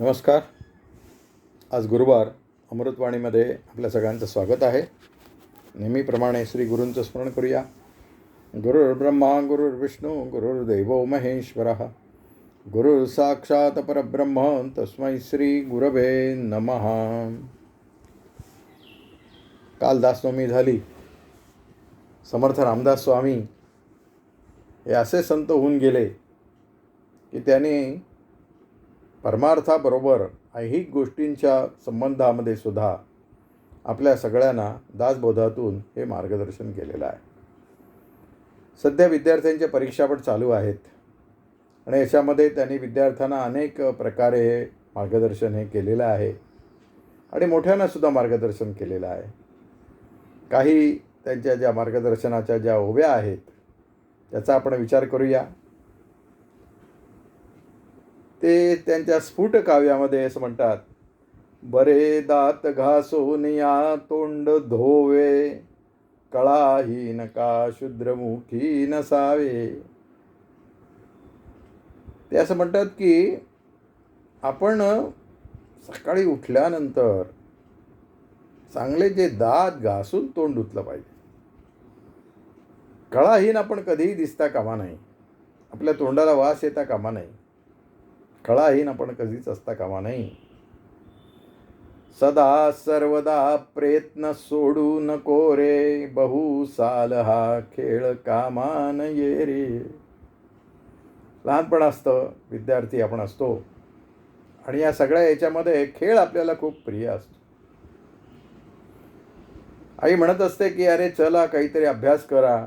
नमस्कार. आज गुरुवार अमृतवाणीमध्ये आपल्या सगळ्यांचं स्वागत आहे. नेहमीप्रमाणे श्री गुरूंचं स्मरण करूया. गुरुर्ब्रह्मा गुरुर्विष्णू गुरुर्देव महेश्वर. गुरुर साक्षात परब्रह्म तस्मै श्री गुरवे नमः. काल दासनवमी झाली. समर्थ रामदास स्वामी हे असे संत होऊन गेले की त्यांनी परमार्थाबरोबर ऐहिक गोष्टींच्या संबंधामध्ये सुद्धा आपल्या सगळ्यांना दासबोधातून हे मार्गदर्शन केलेलं आहे. सध्या विद्यार्थ्यांच्या परीक्षा पण चालू आहेत आणि याच्यामध्ये त्यांनी विद्यार्थ्यांना अनेक प्रकारे हे मार्गदर्शन हे केलेलं आहे आणि मोठ्यांनासुद्धा मार्गदर्शन केलेलं आहे. काही त्यांच्या ज्या मार्गदर्शनाच्या ज्या ओव्या आहेत त्याचा आपण विचार करूया. ते त्यांच्या स्फुट काव्यामध्ये असं म्हणतात बरे दात घासून या तोंड धोवे कळाहीन का शुद्रमुखी नसावे. ते असं म्हणतात की आपण सकाळी उठल्यानंतर चांगले जे दात घासून तोंड धुतलं पाहिजे. कळाहीन आपण कधीही दिसता कामा नाही. आपल्या तोंडाला वास येता कामा नाही. कळाहीन आपण कधीच असता कामा नाही सदा सर्वदा प्रयत्न सोडू नको रे बहु साल हा खेळ कामान ये रे लहानपण असतं विद्यार्थी आपण असतो. आणि या सगळ्या याच्यामध्ये खेळ आपल्याला खूप प्रिय असतो. आई म्हणत असते की अरे चला काहीतरी अभ्यास करा.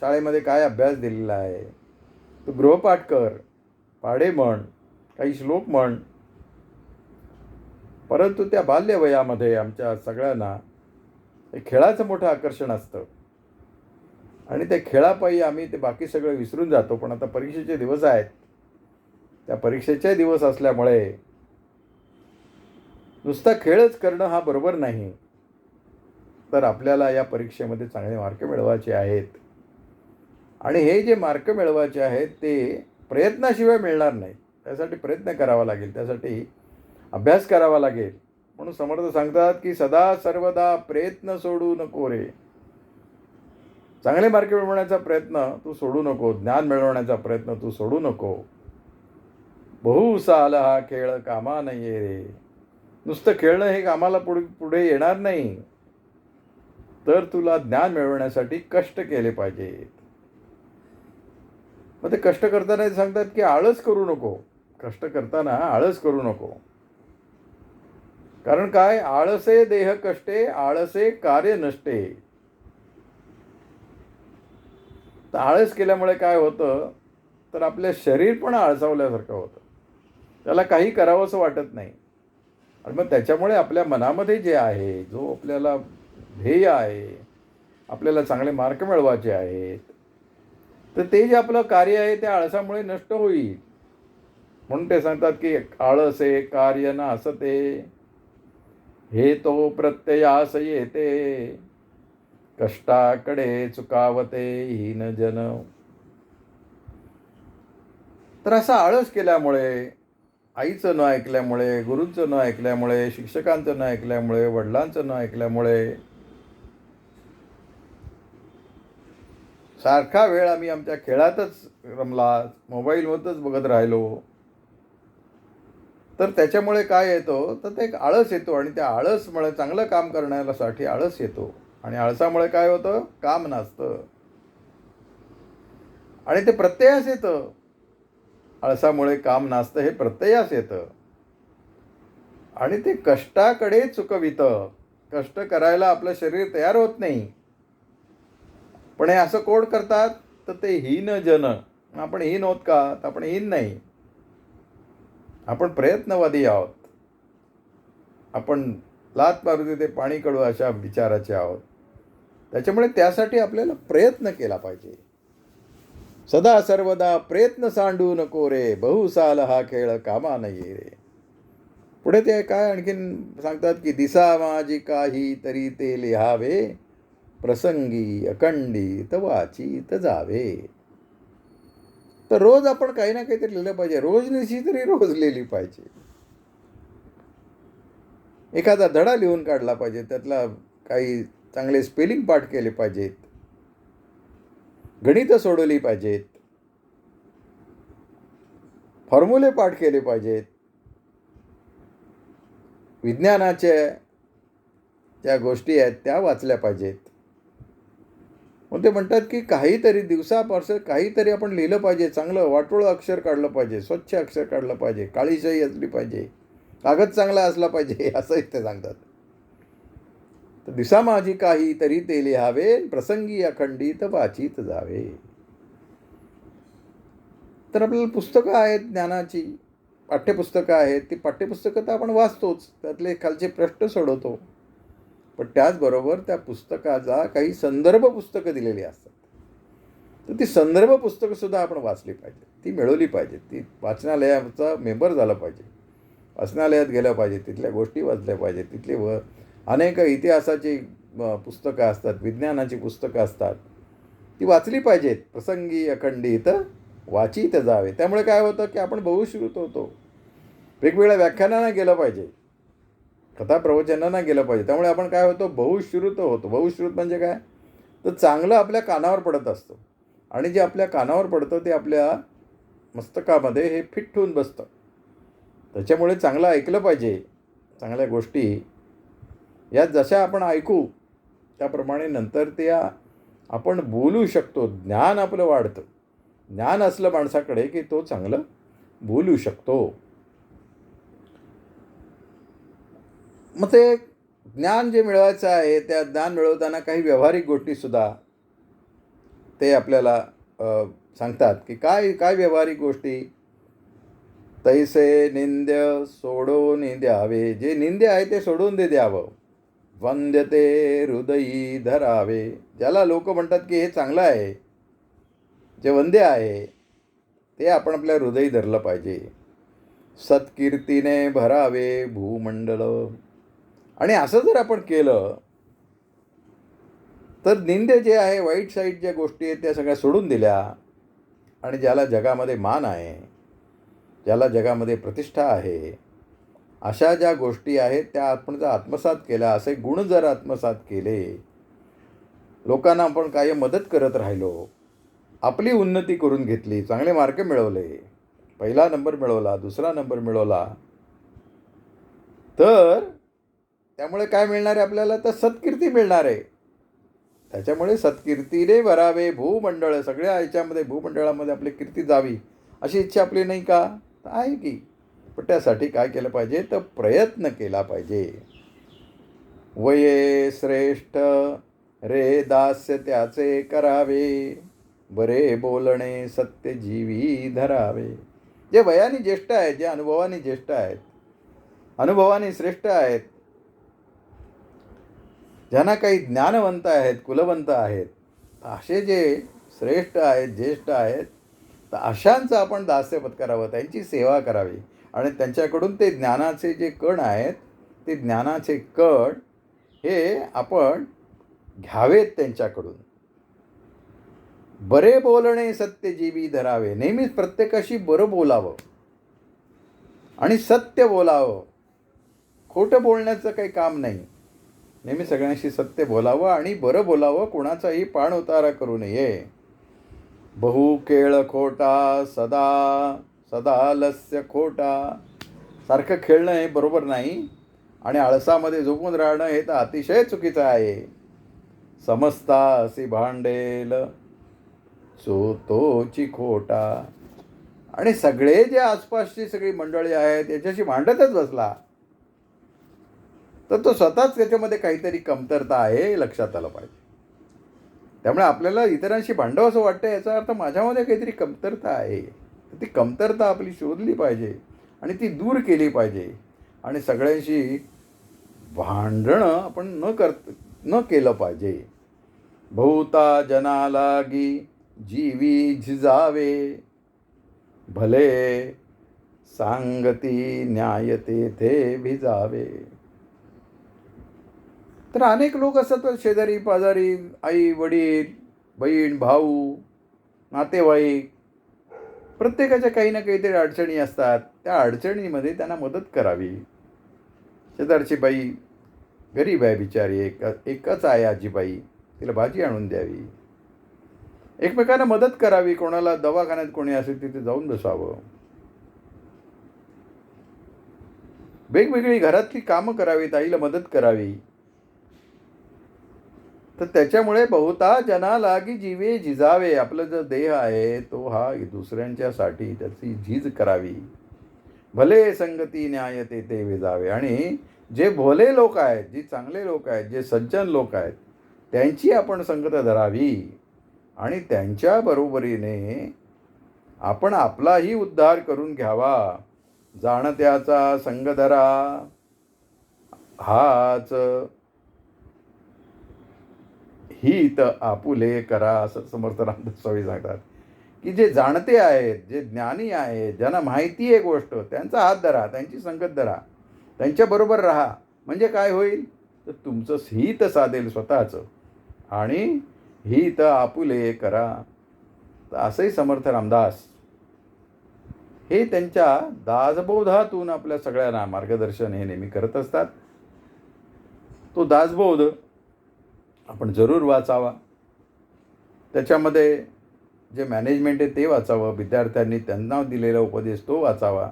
शाळेमध्ये काय अभ्यास दिलेला आहे? तू गृहपाठ कर. पाढे म्हण. काही श्लोक म्हण. परंतु त्या बाल्यवयामध्ये आमच्या सगळ्यांना हे खेळाचं मोठं आकर्षण असतं. आणि त्या खेळापायी आम्ही ते बाकी सगळं विसरून जातो पण आता परीक्षेचे दिवस आहेत. त्या परीक्षेचे दिवस असल्यामुळे नुसता खेळच करणं हा बरोबर नाही. तर आपल्याला या परीक्षेमध्ये चांगले मार्क मिळवायचे आहेत. आणि हे जे मार्क मिळवायचे आहेत ते प्रयत्नाशिवाय मिळणार नाही त्यासाठी प्रयत्न करावा लागेल त्यासाठी अभ्यास करावा लागेल. म्हणून समर्थ सांगतात की सदा सर्वदा प्रयत्न सोडू नको रे. चांगले मार्क मिळवण्याचा प्रयत्न तू सोडू नको ज्ञान मिळवण्याचा प्रयत्न तू सोडू नको. बहुसा आला हा खेळ कामा नाही रे. नुसतं खेळणं हे कामाला पुढे पुढे येणार नाही. तर तुला ज्ञान मिळवण्यासाठी कष्ट केले पाहिजेत. मग ते कष्ट करताना सांगतात की आळस करू नको. कष्ट करताना आळस करू नको. कारण काय? आळसे देह कष्टे आळसे कार्य नष्टे. तर आळस केल्यामुळे काय होतं? तर आपलं शरीर पण आळसावल्यासारखं होतं. त्याला काही करावंसं वाटत नाही. आणि मग त्याच्यामुळे आपल्या मनामध्ये जे आहे जो आपल्याला ध्येय आहे आपल्याला चांगले मार्क मिळवायचे आहेत तर ते जे आपलं कार्य आहे ते आळसामुळे नष्ट होईल. म्हणून ते सांगतात की आळसे कार्य ना असते हे तो प्रत्ययास येते. कष्टाकडे चुकावते हीन जन. तर असा आळस केल्यामुळे आईचं न ऐकल्यामुळे गुरूंचं न ऐकल्यामुळे शिक्षकांचं न ऐकल्यामुळे वडिलांचं न ऐकल्यामुळे सारखा वेळ आम्ही आमच्या खेळातच रमला मोबाईलमधच बघत राहिलो. तर त्याच्यामुळे काय येतो? तर ते एक आळस येतो आणि त्या आळसमुळे चांगलं काम करण्यासाठी आळस येतो. आणि आळसामुळे काय होतं? काम नाचतं आणि ते प्रत्ययास येतं. आळसामुळे काम नाचतं हे प्रत्ययास येतं. आणि ते कष्टाकडे चुकवितं. कष्ट करायला आपलं शरीर तयार होत नाही. पण हे असं कोण करतात? तर ते हीन जन आपण हीन होत का? तर आपण हीन नाही. आपण प्रयत्नवादी आहोत. आपण लात मारुती ते पाणी कडू अशा विचाराचे आहोत. त्याच्यामुळे त्यासाठी आपल्याला प्रयत्न केला पाहिजे. सदा सर्वदा प्रयत्न सांडू नको रे. बहुसाल हा खेळ कामा नाही रे. पुढे ते काय आणखीन सांगतात की दिसा माझी काही तरी ते लिहावे. प्रसंगी अखंडित वाचित जावे. तर रोज आपण काही ना काहीतरी लिहिलं पाहिजे. रोज निशी तरी रोज लिहिली पाहिजे. एखादा धडा लिहून काढला पाहिजे. त्यातला काही चांगले स्पेलिंग पाठ केले पाहिजेत. गणितं सोडवली पाहिजेत. फॉर्म्युले पाठ केले पाहिजेत. विज्ञानाच्या ज्या गोष्टी आहेत त्या वाचल्या पाहिजेत. मग ते म्हणतात की काहीतरी दिवसापासून काहीतरी आपण लिहिलं पाहिजे चांगलं वाटोळं अक्षर काढलं पाहिजे स्वच्छ अक्षर काढलं पाहिजे काळीशाही असली पाहिजे कागद चांगला असला पाहिजे असंही ते सांगतात. तर दिसा माझी काही तरी ते लिहावे प्रसंगी अखंडित वाचित जावे. तर आपल्याला पुस्तकं आहेत ज्ञानाची पाठ्यपुस्तकं आहेत ती पाठ्यपुस्तकं तर आपण वाचतोच त्यातले खालचे प्रश्न सोडवतो. पण त्याचबरोबर त्या पुस्तकाचा काही संदर्भ पुस्तकं दिलेली असतात. तर ती संदर्भ पुस्तकंसुद्धा आपण वाचली पाहिजे ती मिळवली पाहिजे ती वाचनालयाचा मेंबर झाला पाहिजे. वाचनालयात गेलं पाहिजे. तिथल्या गोष्टी वाचल्या पाहिजे तिथले व अनेक इतिहासाची पुस्तकं असतात विज्ञानाची पुस्तकं असतात. ती वाचली पाहिजेत. प्रसंगी अखंडित वाचित जावे. त्यामुळे काय होतं की आपण बहुश्रुत होतो. वेगवेगळ्या व्याख्यानांना गेलं पाहिजे. कथा प्रवचनांना गेलं पाहिजे. त्यामुळे आपण काय होतो बहुश्रुत होतो. बहुश्रुत म्हणजे काय? तर चांगलं आपल्या कानावर पडत असतं. आणि जे आपल्या कानावर पडतं ते आपल्या मस्तकामध्ये हे फिट होऊन बसतं. त्याच्यामुळे चांगलं ऐकलं पाहिजे. चांगल्या गोष्टी. या जशा आपण ऐकू त्याप्रमाणे नंतर त्या आपण बोलू शकतो. ज्ञान आपलं वाढतं. ज्ञान असलं माणसाकडे की तो चांगलं बोलू शकतो. मग ते ज्ञान जे मिळवायचं आहे त्या ज्ञान मिळवताना काही व्यावहारिक गोष्टीसुद्धा ते आपल्याला सांगतात की काय काय व्यावहारिक गोष्टी? तैसे निंद्य सोडून द्यावे जे निंद्य आहे ते सोडून दे द्यावं. वंद्य ते हृदयी धरावे. ज्याला लोक म्हणतात की हे चांगलं आहे जे वंद्य आहे ते आपण आपल्या हृदयी धरलं पाहिजे. सत्कीर्तीने भरावे भूमंडळ आणि असं जर आपण केलं तर निंदे जे आहे वाईट साईड ज्या गोष्टी आहेत त्या सगळ्या सोडून दिल्या. आणि ज्याला जगामध्ये मान आहे ज्याला जगामध्ये प्रतिष्ठा आहे अशा ज्या गोष्टी आहेत त्या आपण जर आत्मसात केल्या. असे गुण जर आत्मसात केले लोकांना आपण काय मदत करत राहिलो आपली उन्नती करून घेतली चांगले मार्क मिळवले पहिला नंबर मिळवला दुसरा नंबर मिळवला तर त्यामुळे काय मिळणार आहे आपल्याला? तर सत्कीर्ती मिळणार. आहे त्याच्यामुळे सत्कीर्तीने भरावे भूमंडळ सगळ्या ह्याच्यामध्ये भूमंडळामध्ये आपली कीर्ती जावी अशी इच्छा आपली नाही का? तर आहे की. पण त्यासाठी काय केलं पाहिजे? तर प्रयत्न केला पाहिजे. वये श्रेष्ठ रे दास्य त्याचे करावे. बरे बोलणे सत्य जीवी धरावे. जे वयाने ज्येष्ठ आहेत जे अनुभवाने ज्येष्ठ आहेत अनुभवाने श्रेष्ठ आहेत ज्यांना काही ज्ञानवंत आहेत कुलवंत आहेत असे जे श्रेष्ठ आहेत ज्येष्ठ आहेत तर अशांचं आपण दास्य पत्करावं त्यांची सेवा करावी. आणि त्यांच्याकडून ते ज्ञानाचे जे कण आहेत ते ज्ञानाचे कण हे आपण घ्यावेत त्यांच्याकडून. बरे बोलणे सत्यजीवी धरावे. नेहमीच प्रत्येकाशी बरं बोलावं. आणि सत्य बोलावं. खोटं बोलण्याचं काही काम नाही. नेहमी सगळ्यांशी सत्य बोलावं आणि बरं बोलावं कोणाचाही पाण उतारा करू नये. बहु केळ खोटा सदा सदा लस्य खोटा. सारखं खेळणं हे बरोबर नाही आणि आळसामध्ये झोपून राहणं हे तर अतिशय चुकीचं आहे. समजता असी भांडेल चोतोची खोटा. आणि सगळे जे आसपासची सगळी मंडळी आहेत याच्याशी भांडतच बसला. तर तो स्वतःच त्याच्यामध्ये काहीतरी कमतरता आहे हे लक्षात आलं पाहिजे. त्यामुळे आपल्याला इतरांशी भांडवं असं वाटतं याचा अर्थ माझ्यामध्ये काहीतरी कमतरता आहे. तर ती कमतरता आपली शोधली पाहिजे आणि ती दूर केली पाहिजे. आणि सगळ्यांशी भांडणं आपण न कर न केलं पाहिजे. भूता जना लागी जीवी झिजावे. भले सांगती न्याय तेथे भिजावे. तर अनेक लोक असतात शेजारी पाजारी आई वडील बहीण भाऊ नातेवाईक. प्रत्येकाच्या काही ना काहीतरी अडचणी असतात. त्या अडचणीमध्ये त्यांना मदत करावी. शेजारची बाई गरीब आहे बिचारी एक एकच आहे आजीबाई. तिला भाजी आणून द्यावी. एकमेकांना मदत करावी. कोणाला दवाखान्यात कोणी असेल तिथे जाऊन बसावं. वेगवेगळी घरातली कामं करावीत आईला मदत करावी. तर त्याच्यामुळे बहुता जनाला की जीवे झिजावे आपलं जो देह आहे तो हा दुसऱ्यांच्यासाठी त्याची झीज करावी. भले संगती न्याय ते ते विजावे. आणि जे भोले लोक आहेत जे चांगले लोक आहेत जे सज्जन लोक आहेत त्यांची आपण संगत धरावी. आणि त्यांच्या बरोबरीने आपण आपलाही उद्धार करून घ्यावा. जाणत्याचा संग धरा हाच हित आपुले करा असं समर्थ रामदास स्वामी सांगतात. की जे जाणते आहेत जे ज्ञानी आहेत ज्यांना माहिती आहे गोष्ट त्यांचा हात धरा त्यांची संगत धरा त्यांच्याबरोबर राहा. म्हणजे काय होईल? तर तुमचं हित साधेल स्वतःचं. आणि हित आपुले करा. तर असंही समर्थ रामदास. हे त्यांच्या दासबोधातून आपल्या सगळ्यांना मार्गदर्शन हे नेहमी करत असतात. तो दासबोध आपण जरूर वाचावा. त्याच्यामध्ये जे मॅनेजमेंट आहे ते वाचावं. विद्यार्थ्यांनी त्यांना दिलेला उपदेश तो वाचावा.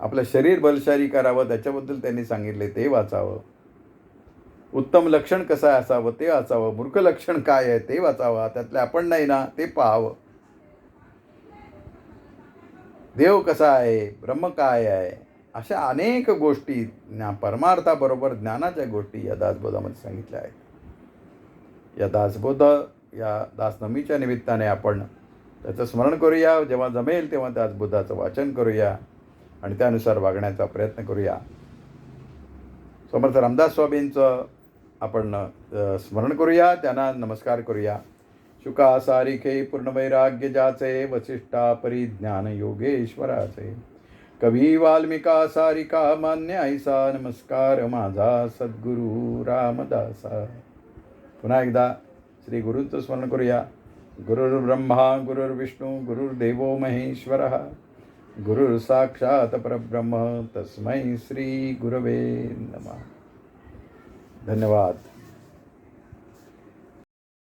आपलं शरीर बलशारी करावं त्याच्याबद्दल त्यांनी सांगितले ते वाचावं. उत्तम लक्षण कसं असावं ते वाचावं. मूर्ख लक्षण काय आहे ते वाचावं. त्यातले आपण नाही ना ते पाहावं. देव कसा आहे ब्रह्म काय आहे अशा अनेक गोष्टी ज्ञा परमार्थाबरोबर ज्ञानाच्या गोष्टी या दासबोधामध्ये सांगितल्या आहेत. या दासबोध या दासनमीच्या निमित्ताने आपण त्याचं स्मरण करूया. जेव्हा जमेल तेव्हा दासबोधाचं वाचन करूया आणि त्यानुसार वागण्याचा प्रयत्न करूया. समर्थ रामदास स्वामींचं आपण स्मरण करूया त्यांना नमस्कार करूया. शुका सारिखे पूर्णवैराग्य जाचे वसिष्ठा परिज्ञान योगेश्वराचे. कवी वाल्मिका सारिका मान्य ऐसा नमस्कार माझा सद्गुरू रामदासा. पुन्हा एकदा श्री गुरूंचं स्मरण करूया। गुरुर्ब्रह्मा गुरुर्विष्णू गुरुर्देवो महेश्वर। गुरुर्साक्षात परब्रह्म तस्मै श्री गुरवे नमः। धन्यवाद।